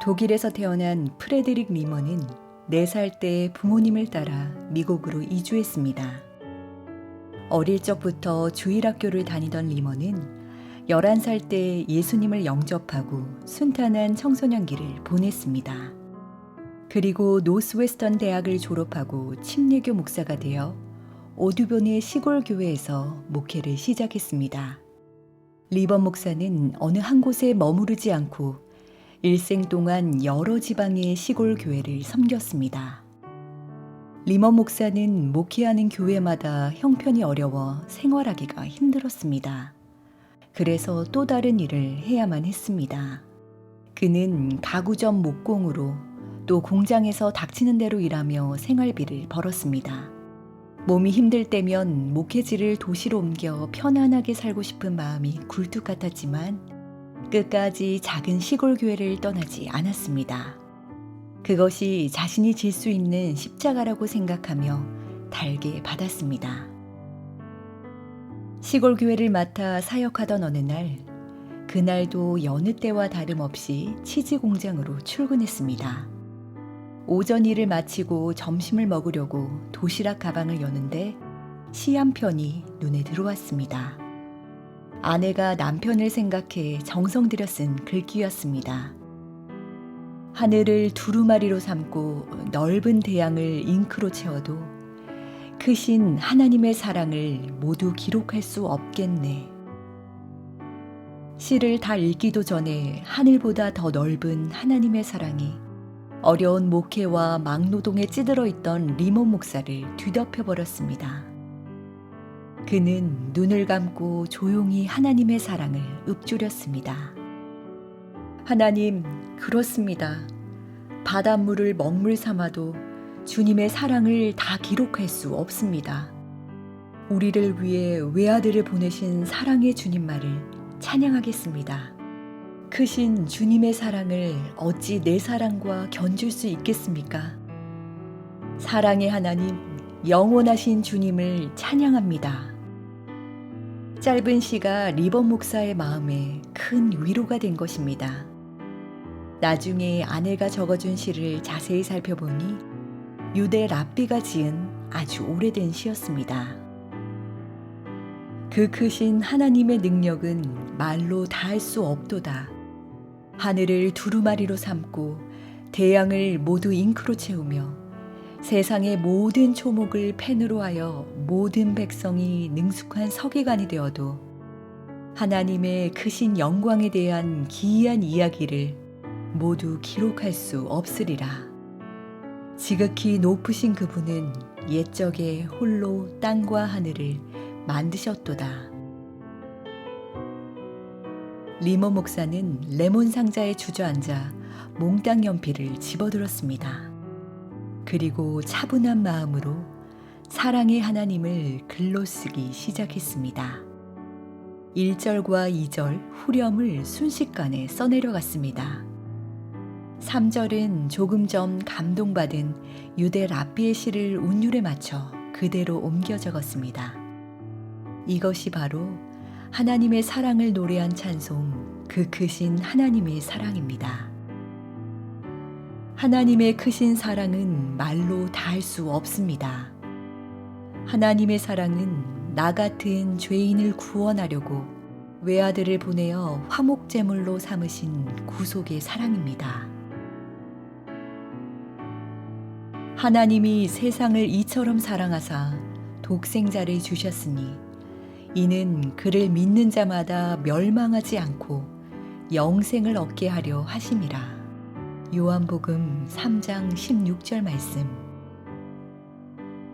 독일에서 태어난 프레드릭 리먼은 4살 때 부모님을 따라 미국으로 이주했습니다. 어릴 적부터 주일학교를 다니던 리먼은 11살 때 예수님을 영접하고 순탄한 청소년기를 보냈습니다. 그리고 노스웨스턴 대학을 졸업하고 침례교 목사가 되어 오두변의 시골 교회에서 목회를 시작했습니다. 리번 목사는 어느 한 곳에 머무르지 않고 일생 동안 여러 지방의 시골 교회를 섬겼습니다. 리먼 목사는 목회하는 교회마다 형편이 어려워 생활하기가 힘들었습니다. 그래서 또 다른 일을 해야만 했습니다. 그는 가구점 목공으로 또 공장에서 닥치는 대로 일하며 생활비를 벌었습니다. 몸이 힘들 때면 목회지를 도시로 옮겨 편안하게 살고 싶은 마음이 굴뚝 같았지만 끝까지 작은 시골 교회를 떠나지 않았습니다. 그것이 자신이 질 수 있는 십자가라고 생각하며 달게 받았습니다. 시골 교회를 맡아 사역하던 어느 날, 그날도 여느 때와 다름없이 치즈 공장으로 출근했습니다. 오전 일을 마치고 점심을 먹으려고 도시락 가방을 여는데 시 한 편이 눈에 들어왔습니다. 아내가 남편을 생각해 정성 들여 쓴 글귀였습니다. 하늘을 두루마리로 삼고 넓은 대양을 잉크로 채워도 크신 하나님의 사랑을 모두 기록할 수 없겠네. 시를 다 읽기도 전에 하늘보다 더 넓은 하나님의 사랑이 어려운 목회와 막노동에 찌들어 있던 리몬 목사를 뒤덮여 버렸습니다. 그는 눈을 감고 조용히 하나님의 사랑을 읊조렸습니다. 하나님, 그렇습니다. 바닷물을 먹물 삼아도 주님의 사랑을 다 기록할 수 없습니다. 우리를 위해 외아들을 보내신 사랑의 주님말을 찬양하겠습니다. 크신 주님의 사랑을 어찌 내 사랑과 견줄 수 있겠습니까? 사랑의 하나님, 영원하신 주님을 찬양합니다. 짧은 시가 리번 목사의 마음에 큰 위로가 된 것입니다. 나중에 아내가 적어준 시를 자세히 살펴보니 유대 랍비가 지은 아주 오래된 시였습니다. 그 크신 하나님의 능력은 말로 다할 수 없도다. 하늘을 두루마리로 삼고 대양을 모두 잉크로 채우며 세상의 모든 초목을 펜으로 하여 모든 백성이 능숙한 서기관이 되어도 하나님의 크신 영광에 대한 기이한 이야기를 모두 기록할 수 없으리라. 지극히 높으신 그분은 옛적에 홀로 땅과 하늘을 만드셨도다. 리모 목사는 레몬 상자에 주저앉아 몽땅 연필을 집어들었습니다. 그리고 차분한 마음으로 사랑의 하나님을 글로 쓰기 시작했습니다. 1절과 2절 후렴을 순식간에 써내려갔습니다. 3절은 조금 전 감동받은 유대 랍비의 시를 운율에 맞춰 그대로 옮겨 적었습니다. 이것이 바로 하나님의 사랑을 노래한 찬송, 그 크신 하나님의 사랑입니다. 하나님의 크신 사랑은 말로 다할 수 없습니다. 하나님의 사랑은 나 같은 죄인을 구원하려고 외아들을 보내어 화목제물로 삼으신 구속의 사랑입니다. 하나님이 세상을 이처럼 사랑하사 독생자를 주셨으니 이는 그를 믿는 자마다 멸망하지 않고 영생을 얻게 하려 하심이라. 요한복음 3장 16절 말씀.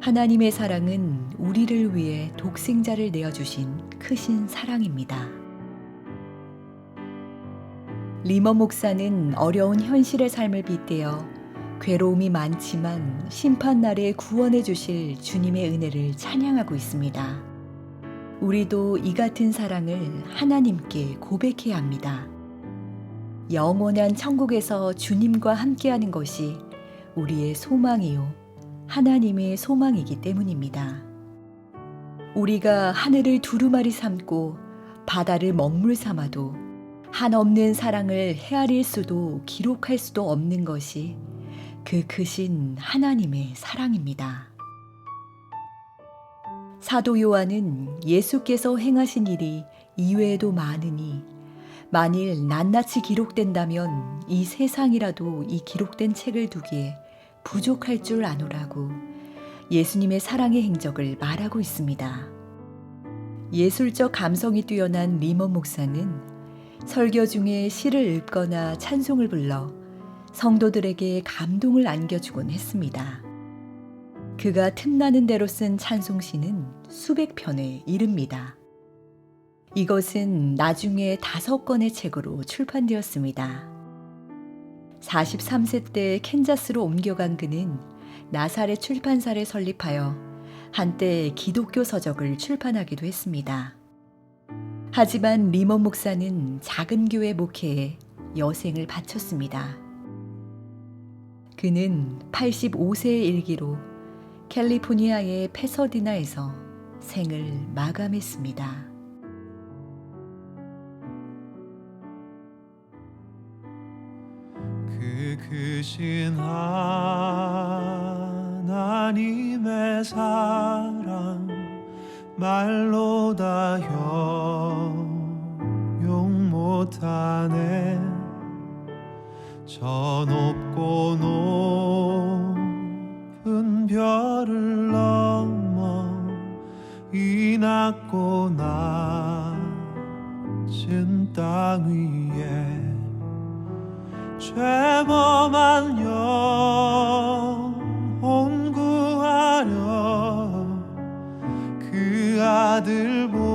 하나님의 사랑은 우리를 위해 독생자를 내어주신 크신 사랑입니다. 리머 목사는 어려운 현실의 삶을 빗대어 괴로움이 많지만 심판날에 구원해 주실 주님의 은혜를 찬양하고 있습니다. 우리도 이 같은 사랑을 하나님께 고백해야 합니다. 영원한 천국에서 주님과 함께하는 것이 우리의 소망이요. 하나님의 소망이기 때문입니다. 우리가 하늘을 두루마리 삼고 바다를 먹물 삼아도 한없는 사랑을 헤아릴 수도 기록할 수도 없는 것이 그 크신 하나님의 사랑입니다. 사도 요한은 예수께서 행하신 일이 이외에도 많으니 만일 낱낱이 기록된다면 이 세상이라도 이 기록된 책을 두기에 부족할 줄 아노라고 예수님의 사랑의 행적을 말하고 있습니다. 예술적 감성이 뛰어난 리먼 목사는 설교 중에 시를 읊거나 찬송을 불러 성도들에게 감동을 안겨주곤 했습니다. 그가 틈나는 대로 쓴 찬송시는 수백 편에 이릅니다. 이것은 나중에 다섯 권의 책으로 출판되었습니다. 43세 때 캔자스로 옮겨간 그는 나사렛 출판사를 설립하여 한때 기독교 서적을 출판하기도 했습니다. 하지만 리먼 목사는 작은 교회 목회에 여생을 바쳤습니다. 그는 85세의 일기로 캘리포니아의 페서디나에서 생을 마감했습니다. 크신 하나님의 사랑 말로 다 형용 못하네. 저 높고 높은 별을 넘어 이 낮고 낮은 땅 위에 죄 아들 보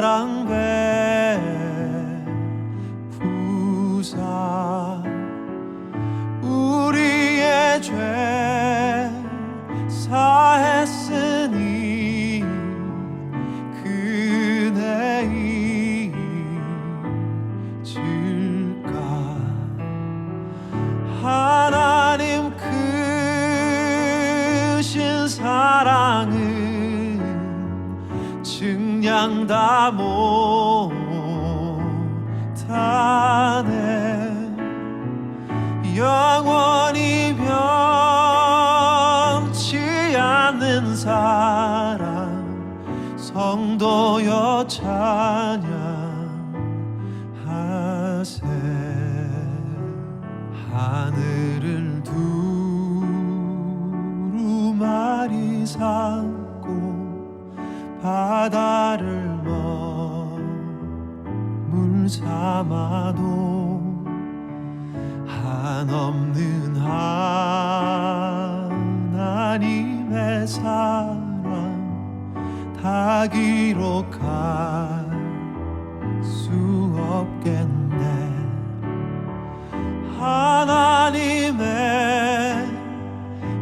큰 다 못하네. 영원히 변치 않는 사랑 성도여 찬양 바다를 머물 삼아도 한없는 하나님의 사랑 다 기록할 수 없겠네. 하나님의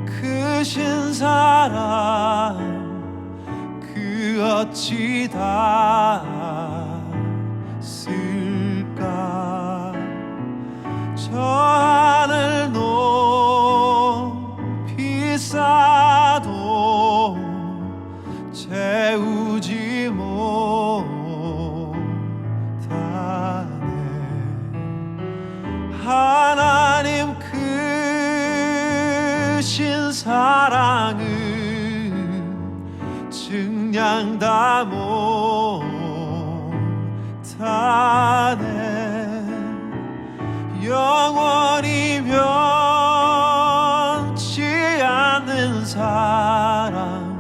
크신 사랑 그 어찌 다 그냥 다 못하네. 영원히 변치 않는 사랑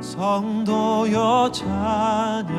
성도여 자녀